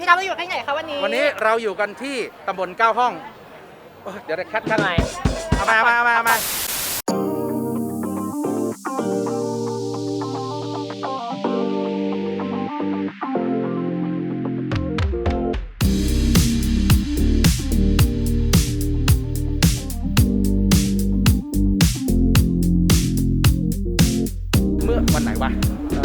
พี่ครับเราอยู่ที่ไหนคะวันนี้วันนี้เราอยู่กันที่ตำบลเก้าห้องโอ้ยเดี๋ยวได้คัดคัดทำไมเอามาเอามาเอามาเอามา วันไหนวะ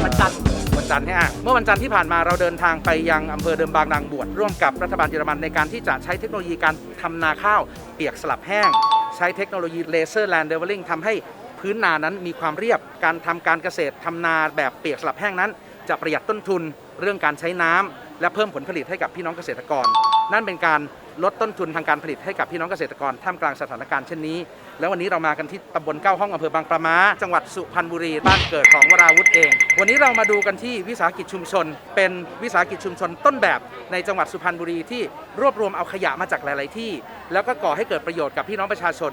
วันจันทร์วันจันทร์เนี่ยเมื่อวันจันทร์ที่ผ่านมาเราเดินทางไปยังอำเภอเดิมบางนางบวชร่วมกับรัฐบาลเยอรมันในการที่จะใช้เทคโนโลยีการทำนาข้าว เปียกสลับแห้ง ใช้เทคโนโลยีเลเซอร์แลนด์เดเวลลิ่งทำให้พื้นนานั้นมีความเรียบการทำการเกษตรทำนาแบบเปียกสลับแห้งนั้น จะประหยัดต้นทุนเรื่องการใช้น้ำและเพิ่มผลผลิตให้กับพี่น้องเกษตรกร นั่นเป็นการ ลดต้นทุนทางการผลิตให้กับพี่น้องเกษตรกรท่ามกลางสถานการณ์เช่นนี้ แล้ววันนี้เรามากันที่ตำบลเก้าห้องอำเภอบางปะมาจังหวัดสุพรรณบุรีบ้านเกิดของวราวุธเอง วันนี้เรามาดูกันที่วิสาหกิจชุมชน เป็นวิสาหกิจชุมชนต้นแบบในจังหวัดสุพรรณบุรีที่รวบรวมเอาขยะมาจากหลาย ๆ ที่ แล้วก็ก่อให้เกิดประโยชน์กับพี่น้องประชาชน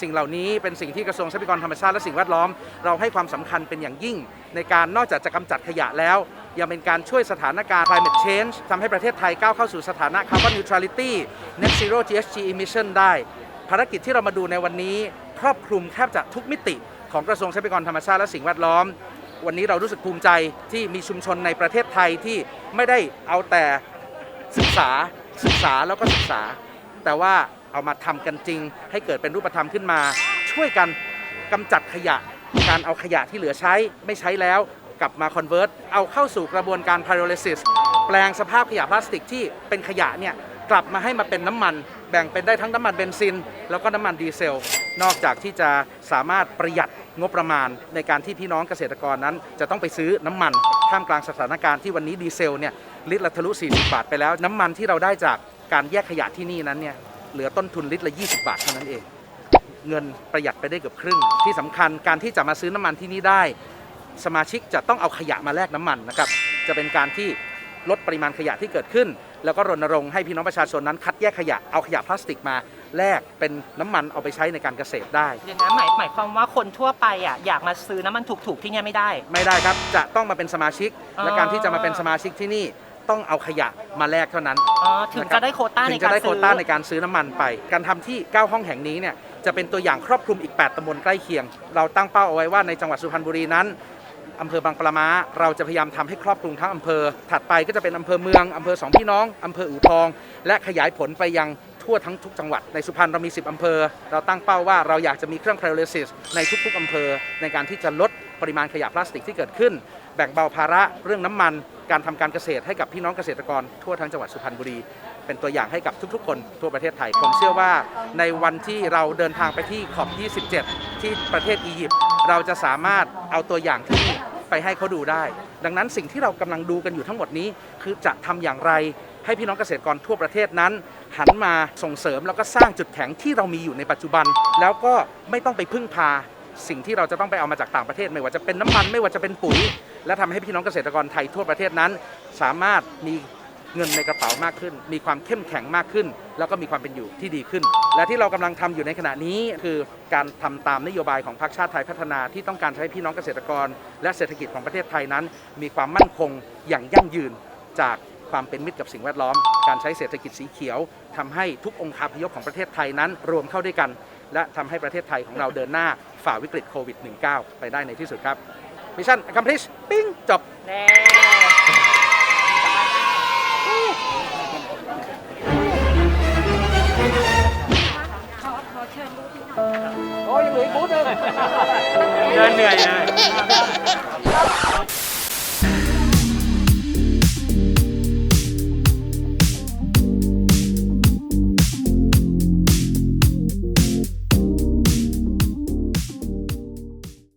สิ่งเหล่านี้เป็นสิ่งที่กระทรวงทรัพยากรธรรมชาติและสิ่งแวดล้อม เราให้ความสำคัญเป็นอย่างยิ่ง ในการนอกจากจะกำจัดขยะแล้ว ยังเป็นการช่วยสถานการณ์ climate change ทำให้ประเทศไทยก้าวเข้าสู่สถานะ carbon neutrality net zero GHG emission ได้ ภารกิจที่เรามาดูในวันนี้ ครอบคลุมแทบจะทุกมิติของกระทรวงทรัพยากรธรรมชาติและสิ่งแวดล้อม วันนี้เรารู้สึกภูมิใจที่มีชุมชนในประเทศไทยที่ไม่ได้เอาแต่ศึกษาศึกษาแล้วก็ศึกษา แต่ว่าเอามาทำกันจริง ให้เกิดเป็นรูปธรรมขึ้นมา ช่วยกันกำจัดขยะ การเอาขยะที่เหลือใช้ไม่ใช้แล้ว กลับมาคอนเวิร์ตเอาเข้าสู่กระบวนการ pyrolysis แปลงสภาพขยะพลาสติกที่เป็นขยะเนี่ยกลับมาให้มาเป็นน้ำมัน แบ่งเป็นได้ทั้งน้ำมันเบนซิน แล้วก็น้ำมันดีเซล นอกจากที่จะสามารถประหยัดงบประมาณ ในการที่พี่น้องเกษตรกรนั้น จะต้องไปซื้อน้ำมันท่ามกลางสถานการณ์ที่วันนี้ดีเซลเนี่ยลิตรละทะลุ 40 บาทไปแล้ว น้ำมันที่เราได้จากการแยกขยะที่นี่นั้นเนี่ยเหลือต้นทุนลิตรละ 20 บาทเท่านั้นเอง เงินประหยัดไปได้เกือบครึ่ง ที่สำคัญการที่จะมาซื้อน้ำมันที่นี่ได้ สมาชิกจะต้องเอาขยะมาแลกน้ำมันนะครับจะเป็นการที่ลดปริมาณขยะที่เกิดขึ้น แล้วก็รณรงค์ให้พี่น้องประชาชนนั้นคัดแยกขยะเอาขยะพลาสติกมาแลกเป็นน้ำมันเอาไปใช้ในการเกษตรได้เดี๋ยวนะหมายหมายความว่าคนทั่วไปอะอยากมาซื้อน้ำมันถูกๆที่เนี่ยไม่ได้ ไม่ได้ครับจะต้องมาเป็นสมาชิกอ๋อและการที่จะมาเป็นสมาชิกที่นี่ต้องเอาขยะมาแลกเท่านั้นอ๋อถึงจะได้โควต้าถึในงกาจะรได้โควซื้อต้าในการซื้อน้ำมันไป การทำที่ 9 ห้องแห่งนี้เนี่ยจะเป็นตัวอย่างครอบคลุมอีก 8ตำบลใกล้เคียง เราตั้งเป้าเอาไว้ว่าในจังหวัดสุพรรณบุรีนั้น อำเภอบางปะมาเราจะพยายามทำให้ครอบคลุมทั้งอำเภอ ถัดไปก็จะเป็นอำเภอเมืองอำเภอสองพี่น้องอำเภออู่ทอง และขยายผลไปยังทั่วทั้งทุกจังหวัดในสุพรรณเรามี 10 อำเภอ เราตั้งเป้าว่าเราอยากจะมีเครื่อง pyrolysis ในทุกๆอำเภอ ในการที่จะลดปริมาณขยะพลาสติกที่เกิดขึ้น แบ่งเบาภาระเรื่องน้ำมัน การทำการเกษตรให้กับพี่น้องเกษตรกร ทั่วทั้งจังหวัดสุพรรณบุรี เป็นตัวอย่างให้กับทุกๆ คนทั่วประเทศไทย ผมเชื่อว่าในวันที่เราเดินทางไปที่ขอบ 27 ที่ประเทศอียิปต์เราจะสามารถเอาตัวอย่างที่ ไปให้เขาดูได้ ดังนั้นสิ่งที่เรากำลังดูกันอยู่ทั้งหมดนี้ คือจะทำอย่างไรให้พี่น้องเกษตรกรทั่วประเทศนั้น หันมาส่งเสริมแล้วก็สร้างจุดแข็งที่เรามีอยู่ในปัจจุบัน แล้วก็ไม่ต้องไปพึ่งพา สิ่งที่เราจะต้องไปเอามาจากต่างประเทศ ไม่ว่าจะเป็นน้ำมันไม่ว่าจะเป็นปุ๋ย และทำให้พี่น้องเกษตรกรไทยทั่วประเทศนั้น สามารถมี เงินในกระเป๋ามากขึ้น มีความเข้มแข็งมากขึ้น แล้วก็มีความเป็นอยู่ที่ดีขึ้น และที่เรากำลังทำอยู่ในขณะนี้คือการทำตามนโยบายของพรรคชาติไทยพัฒนาที่ต้องการให้พี่น้องเกษตรกร และเศรษฐกิจของประเทศไทยนั้น มีความมั่นคงอย่างยั่งยืนจากความเป็นมิตรกับสิ่งแวดล้อม การใช้เศรษฐกิจสีเขียวทำให้ทุกองค์คาพยพของประเทศไทยนั้น รวมเข้าด้วยกัน และทำให้ประเทศไทยของเราเดินหน้าฝ่าวิกฤตโควิด -19 ไปได้ในที่สุดครับมิชชั่น accomplish ปิ้งจบแน่ เดินเหนื่อยเลย